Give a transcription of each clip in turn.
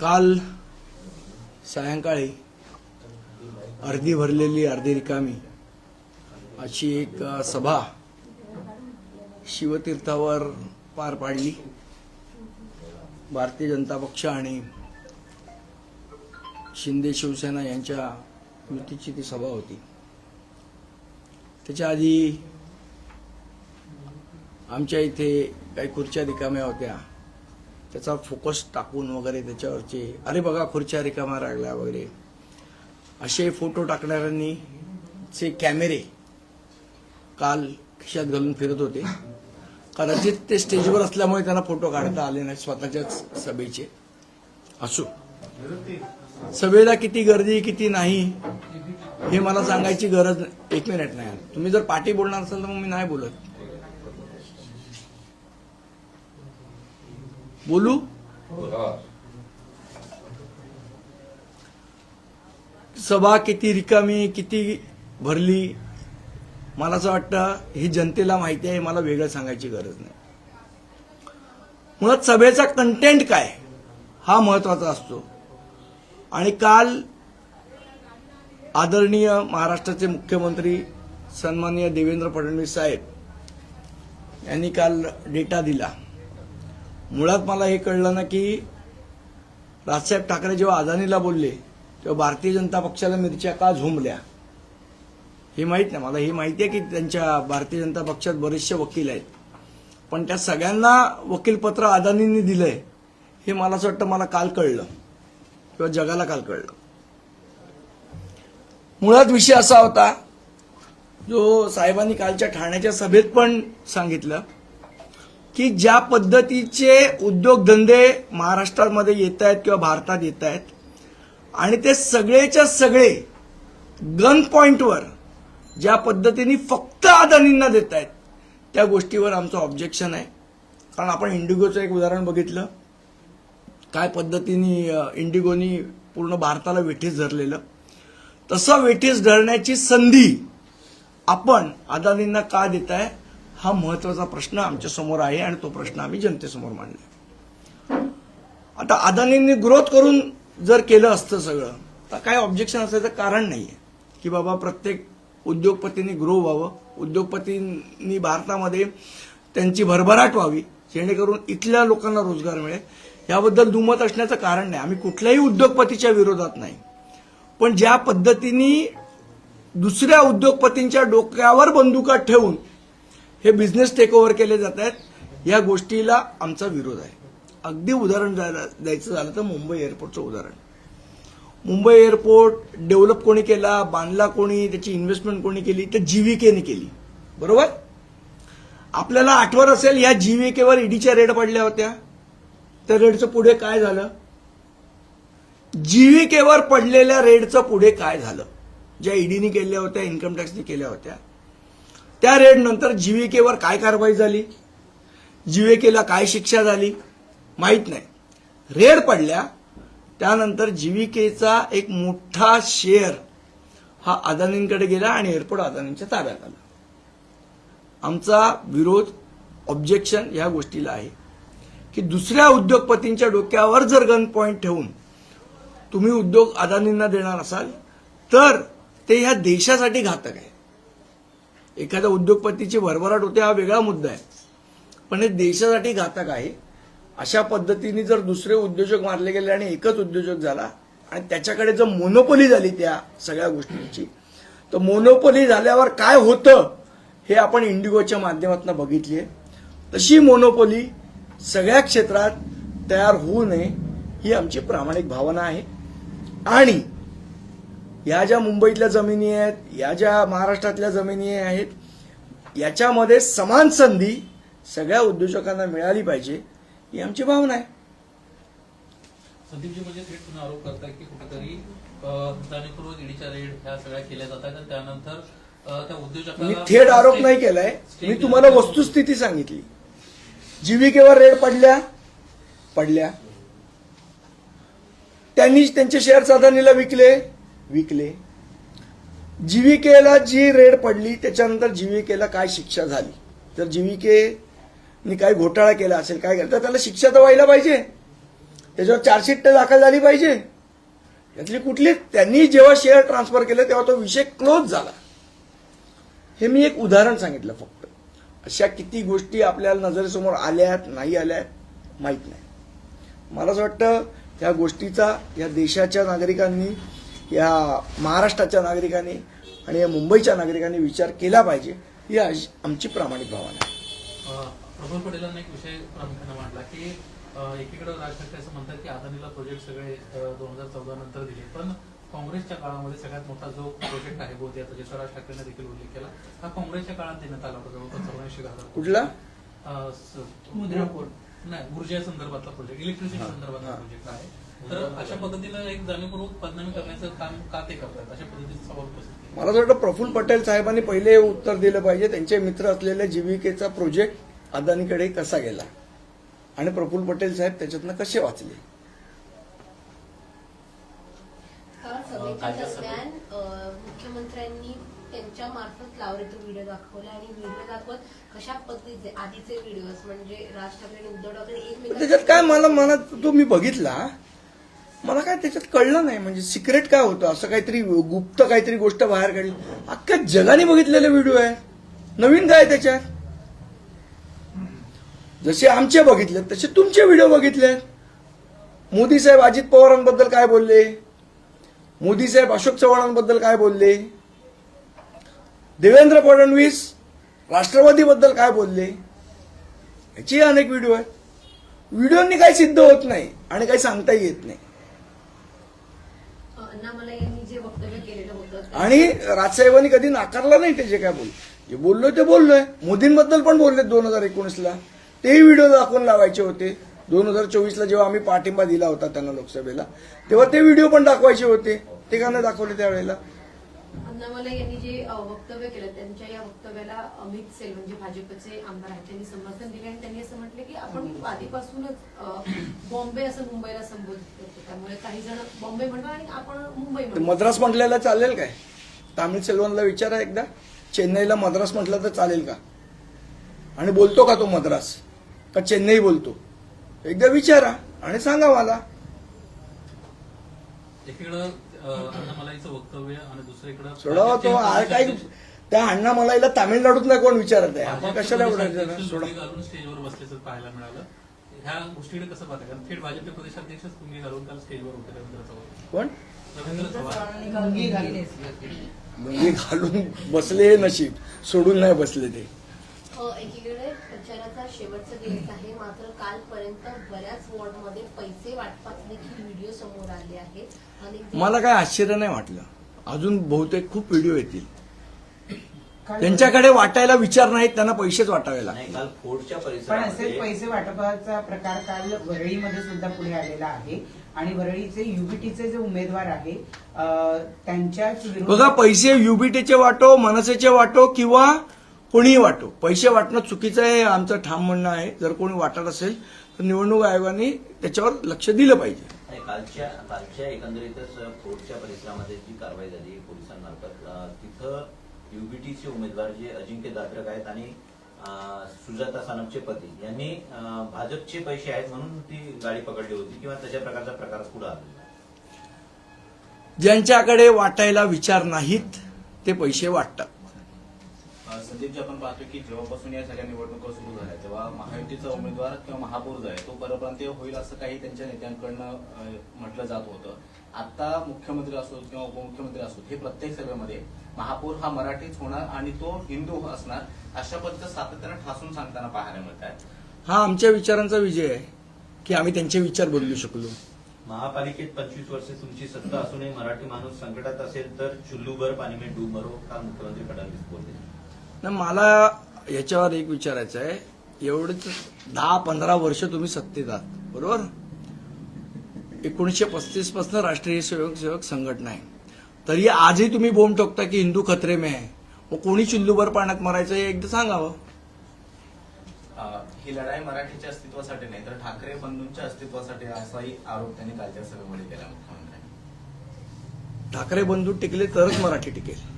काल सायंकाळी अर्धी भरलेली अर्धी रिकामी अशी एक सभा शिवतीर्थावर पार पाडली. भारतीय जनता पक्ष आणि शिंदे शिवसेना यांच्या युतीची ती सभा होती. त्याच्या आधी आमच्या इथे काही खुर्च्या रिकाम्या होत्या. त्याचा फोकस टाकून वगैरे त्याच्यावरचे अरे बघा खुर्च्या रिकामा लागल्या वगैरे. असे फोटो टाकणाऱ्यांनी चे कॅमेरे काल खिशात घालून फिरत होते. कदाचित ते स्टेजवर असल्यामुळे त्यांना फोटो काढता आले नाही स्वतःच्याच सभेचे. असो. सभेला किती गर्दी किती नाही हे मला सांगायची गरज एक मिनिट नाही. तुम्ही जर पाठी बोलणार असाल तर मग मी नाही बोलत. बोलू? सभा किती रिकामी किती भरली? मला असं वाटतं ही जनतेला माहिती आहे मला वेगळं सांगायची गरज नाही. मुळात सभेचा कंटेंट काय? हा महत्त्वाचा असतो. आणि काल आदरणीय महाराष्ट्राचे मुख्यमंत्री सन्माननीय देवेंद्र फडणवीस साहेब यांनी काल डेटा दिला. मुळात मला हे कळलं ना की राजसाहेब ठाकरे जेव्हा अदानीला बोलले तेव्हा भारतीय जनता पक्षाला मिरच्या का झोंबल्या? हे माहीत नाही. मला हे माहिती आहे की त्यांच्या भारतीय जनता पक्षात बरेचसे वकील आहेत. पण त्या सगळ्यांना वकीलपत्र अदानींनी दिलंय हे मला असं वाटतं मला काल कळलं. किंवा जगाला काल कळलं. मुळात विषय असा होता जो साहेबांनी कालच्या ठाण्याच्या सभेत पण सांगितलं. की ज्या पद्धतीचे उद्योगधंदे महाराष्ट्रामध्ये येत आहेत किंवा भारतात येत आहेत आणि ते सगळेच्या सगळे गन पॉईंटवर ज्या पद्धतीने फक्त अदानींना देत आहेत त्या गोष्टीवर आमचं ऑब्जेक्शन आहे. कारण आपण इंडिगोचं एक उदाहरण बघितलं. काय पद्धतीने इंडिगोनी पूर्ण भारताला वेठीस धरलेलं. तसं वेठीस धरण्याची संधी आपण अदानींना का देत आहे हा महत्त्वाचा प्रश्न आमच्यासमोर आहे आणि तो प्रश्न आम्ही जनतेसमोर मांडला. आता अदानींनी ग्रोथ करून जर केलं असतं सगळं तर काय ऑब्जेक्शन असायचं? कारण नाहीये. की बाबा प्रत्येक उद्योगपतींनी ग्रो व्हावं. उद्योगपतींनी भारतामध्ये त्यांची भरभराट व्हावी जेणेकरून इथल्या लोकांना रोजगार मिळेल. याबद्दल दुमत असण्याचं कारण नाही. आम्ही कुठल्याही उद्योगपतीच्या विरोधात नाही. पण ज्या पद्धतीने दुसऱ्या उद्योगपतींच्या डोक्यावर बंदुका ठेवून हे बिझनेस टेक ओव्हर केले जात आहेत या गोष्टीला आमचा विरोध आहे. अगदी उदाहरण द्यायला- द्यायचं झालं तर मुंबई एअरपोर्टचं उदाहरण. मुंबई एअरपोर्ट डेव्हलप कोणी केला बांधला कोणी त्याची इन्व्हेस्टमेंट कोणी केली तर जीव्हीकेने केली. बरोबर? आपल्याला आठवत असेल या जीव्हीकेवर ईडीच्या रेड पडल्या होत्या. त्या रेडचं पुढे काय झालं? जीव्हीकेवर पडलेल्या रेडचं पुढे काय झालं? ज्या ईडीने केल्या होत्या इन्कम टॅक्सने केल्या होत्या. त्या रेडनंतर जीविकेवर काय कारवाई झाली? जीविकेला काय शिक्षा झाली? माहीत नाही. रेड पडल्या त्यानंतर जीविकेचा एक मोठा शेअर हा अदानींकडे गेला आणि एअरपोर्ट अदानींच्या ताब्यात आला. आमचा विरोध ऑब्जेक्शन या गोष्टीला आहे की दुसऱ्या उद्योगपतींच्या डोक्यावर जर गन पॉईंट ठेवून तुम्ही उद्योग अदानींना देणार असाल तर ते ह्या देशासाठी घातक आहे. एखाद्या उद्योगपतीची भरभराट होते हा वेगळा मुद्दा आहे. पण हे देशासाठी घातक आहे. अशा पद्धतीने जर दुसरे उद्योजक मारले गेले आणि एकच उद्योजक झाला आणि त्याच्याकडे जर मोनोपोली झाली त्या सगळ्या गोष्टींची तर मोनोपोली झाल्यावर काय होतं हे आपण इंडिगोच्या माध्यमातून बघितली आहे तशी मोनोपोली सगळ्या क्षेत्रात तयार होऊ नये ही आमची प्रामाणिक भावना आहे. आणि या ज्या मुंबईतल्या जमिनी आहेत या ज्या महाराष्ट्रातल्या जमिनी आहेत याच्यामध्ये समान संधी सगळ्या उद्योजकांना मिळाली पाहिजे ही आमची भावना आहे. संदीपजी म्हणजे थेट तुम्ही आरोप करताय की कुठेतरी जाणीवपूर्वक ईडीच्या रेड ह्या सगळ्या केल्या जातात आणि त्यानंतर त्या मी उद्योजकांना थेट आरोप नाही केलाय. मी तुम्हाला वस्तुस्थिती सांगितली. जीविकेवर रेड पडल्या पडल्या. त्यांनी त्यांचे शेअर्स अदानीला विकले. विकले? जीविकेला जी रेड पडली त्याच्यानंतर जीविकेला काय शिक्षा झाली? तर जीविकेने काय घोटाळा केला असेल काय केलं? तर त्याला शिक्षा तर व्हायला पाहिजे. त्याच्यावर चार्जशीट तर दाखल झाली पाहिजे. यातली कुठली? त्यांनी जेव्हा शेअर ट्रान्सफर केलं तेव्हा तो विषय क्लोज झाला. हे मी एक उदाहरण सांगितलं फक्त. अशा किती गोष्टी आपल्याला नजरेसमोर आल्यात नाही आल्यात माहीत नाही. मला असं वाटतं त्या गोष्टीचा या देशाच्या नागरिकांनी या महाराष्ट्राच्या नागरिकांनी आणि या मुंबईच्या नागरिकांनी विचार केला पाहिजे ही आमची प्रामाणिक भावना आहे. अं, प्रफुल्ल पटेलांनी एक विषय प्रामुख्याने मांडला की एकीकडे राज ठाकरे असं म्हणतात की अदानीला प्रोजेक्ट सगळे दोन हजार चौदा नंतर दिले पण काँग्रेसच्या काळामध्ये सगळ्यात मोठा जो प्रोजेक्ट आहे बोधियाचा ज्याचा राज ठाकरेंनी देखील उल्लेख केला हा काँग्रेसच्या काळात देण्यात आला होता जवळपास चौऱ्याऐंशी हजार कुठला? स- नाही ऊर्जा संदर्भातला प्रोजेक्ट इलेक्ट्रिसिटी संदर्भातला प्रोजेक्ट आहे. तर अशा पद्धतीनं एक जाणीवपूर्वक बदनामी करण्याचं काम का ते करतात? अशा पद्धतीचा सवाल उपस्थित केला. मला असं वाटतं प्रफुल्ल पटेल साहेबांनी पहिले उत्तर दिलं पाहिजे. त्यांचे मित्र असलेल्या जीविकेचा प्रोजेक्ट अदानीकडे कसा गेला? आणि प्रफुल्ल पटेल साहेब त्याच्यातनं कसे वाचले? दरम्यान मुख्यमंत्र्यांनी त्यांच्या मार्फत लावले तो व्हिडिओ दाखवला आणि व्हिडिओ दाखवत कशा पद्धतीचे आधीचे व्हिडिओज म्हणजे राज ठाकरे आणि उद्धव ठाकरे एकमेकांना त्याच्यात काय मला मला तो मी बघितला. मला काय त्याच्यात कळलं नाही. म्हणजे सिक्रेट काय होतं? असं काहीतरी गुप्त काहीतरी गोष्ट बाहेर काढली. अख्ख्या जगाने बघितलेले व्हिडिओ आहे. नवीन काय आहे त्याच्यात? जसे आमचे बघितले तसे तुमचे व्हिडिओ बघितले मोदी साहेब अजित पवारांबद्दल काय बोलले? मोदी साहेब अशोक चव्हाणांबद्दल काय बोलले? देवेंद्र फडणवीस राष्ट्रवादीबद्दल काय बोलले? याचे अनेक व्हिडिओ आहेत. व्हिडिओनी काही सिद्ध होत नाही आणि काही सांगताही येत नाही अ, अण्णामला यांनी जे वक्तव्य केलेलं होतं ते- आणि राजसाहेबांनी कधी नाकारला नाही ते जे काय बोल जे बोललोय ते बोललोय. मोदींबद्दल पण बोलले दोन हजार एकोणीसला. तेही व्हिडिओ दाखवून लावायचे होते. दोन हजार चोवीसला जेव्हा आम्ही पाठिंबा दिला होता त्यांना लोकसभेला तेव्हा ते व्हिडिओ पण दाखवायचे होते. ते का नाही दाखवले त्यावेळेला. अण्णामला यांनी जे अ, वक्तव्य केलं त्यांच्या या वक्तव्याला अमित सेल म्हणजे भाजपचे आमदार आहेत त्यांनी समर्थन दिले आणि त्यांनी असं म्हटलं की आपण खूप आधीपासूनच बॉम्बे असं मुंबईला संबोधित करतो. त्यामुळे काही जण बॉम्बे म्हणतो आणि आपण मुंबई मद्रास म्हटलेला चालेल काय? तामिळ सेल्वनला विचारा एकदा. चेन्नईला मद्रास म्हटलं तर चालेल का? आणि बोलतो का तो मद्रास? का चेन्नई बोलतो? एकदा विचारा आणि सांगा मला. वक्तव्य आणि दुसरीकडं सोडावा तो काय त्या अण्णा मलाईला तामिळनाडूत नाही कोण विचारत आहे? आपण कशाला सोडा? घालून स्टेजवर बसल्याचं पाहायला मिळालं. ह्या गोष्टीकडे कसं पाहता? कारण थेट भाजपचे प्रदेशाध्यक्षच लुंगी घालून काल स्टेजवर होते रवींद्र चव्हाण. कोण? लुंगी घालून बसले नशीब. सोडून नाही बसले ते. एकीकडे प्रचाराचा शेवटचा दिवस आहे. मात्र कालपर्यंत बऱ्याच वॉर्डमध्ये पैसे वाटपाचे देखील व्हिडिओ समोर आले आहेत. मला काय आश्चर्य नाही वाटलं. अजून बहुतेक खूप व्हिडिओ येतील. त्यांच्याकडे वाटायला विचार नाहीत त्यांना पैसेच वाटावे लागतील. नाही काल फोर्टच्या पण असे परिसरामध्ये पैसे वाटपाचा प्रकार काल वरळीमध्ये सुद्धा पुढे आलेला आहे. आणि वरळीचे युबीटीचे जे उमेदवार आहे अं, त्यांच्याच विरोधात- बघा पैसे युबीटीचे वाटो मनसेचे वाटो किंवा कोणीही वाटो. पैसे वाटणं चुकीचं आहे आमचं ठाम म्हणणं आहे. जर कोणी वाटत असेल तर निवडणूक आयोगाने त्याच्यावर लक्ष दिलं पाहिजे. नाही, कालच्या कालच्या एकंदरीतच फोर्टच्या परिसरामध्ये जी कारवाई झाली पोलिसांमार्फत तिथं युबीटीचे उमेदवार जे अजिंक्य दात्रक आहेत आणि सुजाता सानपचे पती यांनी भाजपचे पैसे आहेत म्हणून ती गाडी पकडली होती किंवा तशा प्रकारचा प्रकार पुढे आला. ज्यांच्याकडे वाटायला विचार नाहीत ते पैसे वाटतात. अ, संदीपजी आपण पाहतो की जेव्हापासून या सगळ्या निवडणुका सुरू झाल्या तेव्हा महायुतीचा उमेदवार किंवा महापौर जो आहे तो परप्रांतीय होईल असं काही त्यांच्या नेत्यांकडनं म्हटलं जात होतं. आता मुख्यमंत्री असोत किंवा उपमुख्यमंत्री असोत हे प्रत्येक सभेमध्ये महापौर हा मराठीच होणार आणि तो हिंदू असणार अशा पद्धतीचं सातत्यानं ठासून सांगताना पाहायला मिळत आहे. हा आमच्या विचारांचा विजय आहे की आम्ही त्यांचे विचार बदलू शकलो. महापालिकेत पंचवीस वर्षे तुमची सत्ता असूनही मराठी माणूस संकटात असेल तर चुल्लूभर पाणी में डूब मरो का मुख्यमंत्री फडणवीस बोलले? ना मला याच्यावर एक विचारायचं आहे. एवढेच दहा पंधरा वर्ष तुम्ही सत्तेत आहात बरोबर? एकोणीसशे पस्तीसपासून राष्ट्रीय स्वयंसेवक संघटना आहे. तरी आजही तुम्ही बोंब ठोकता की हिंदू खतरे में आहे. मग कोणी चुल्लूभर पाण्यात मरायचं हे एकदा सांगावं. ही लढाई मराठीच्या अस्तित्वासाठी नाही तर ठाकरे बंधूंच्या अस्तित्वासाठी असाही आरोप त्यांनी कालच्या सभेमध्ये केला मुख्यमंत्र्यांनी. ठाकरे बंधू टिकले तरच मराठी टिकेल.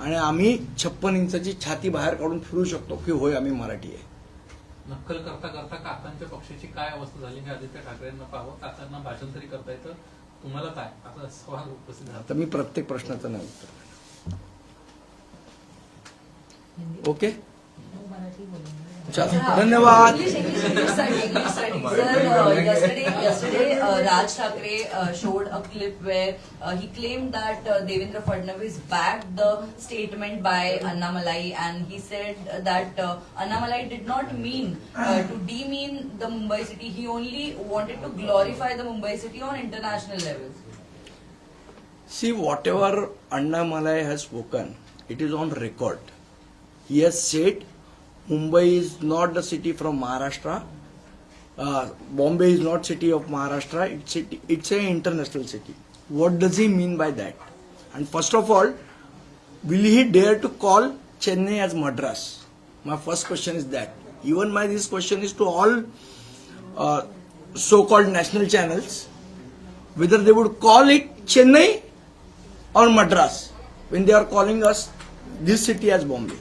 आणि आम्ही छप्पन इंचाची छाती बाहेर काढून फिरू शकतो की होय आम्ही मराठी आहे. नक्कल करता करता काकांच्या पक्षाची काय अवस्था झाली हे आदित्य ठाकरेंना पाहावं काकांना भाषण तरी करता येतं. तुम्हाला काय? आता सवाल उपस्थित झाला. आता मी प्रत्येक प्रश्नाचं नाही उत्तर देणार. ओके? धन्यवाद. Sir, uh, yesterday, yesterday uh, Raj Thackeray uh, showed a clip where uh, he claimed that uh, Devendra Fadnavis backed the statement by Annamalai and he said that uh, Annamalai did not mean uh, to demean the Mumbai city. He only wanted to glorify the Mumbai city on international levels. See, whatever Anna Malay has spoken, it is on record. He has said Mumbai is not the city from Maharashtra. Uh, Bombay is not city of Maharashtra. It's city, it's an international city. What does he mean by that? And first of all, will he dare to call Chennai as Madras? My first question is that. Even my this question is to all uh, so-called national channels, whether they would call it Chennai or Madras when they are calling us this city as Bombay.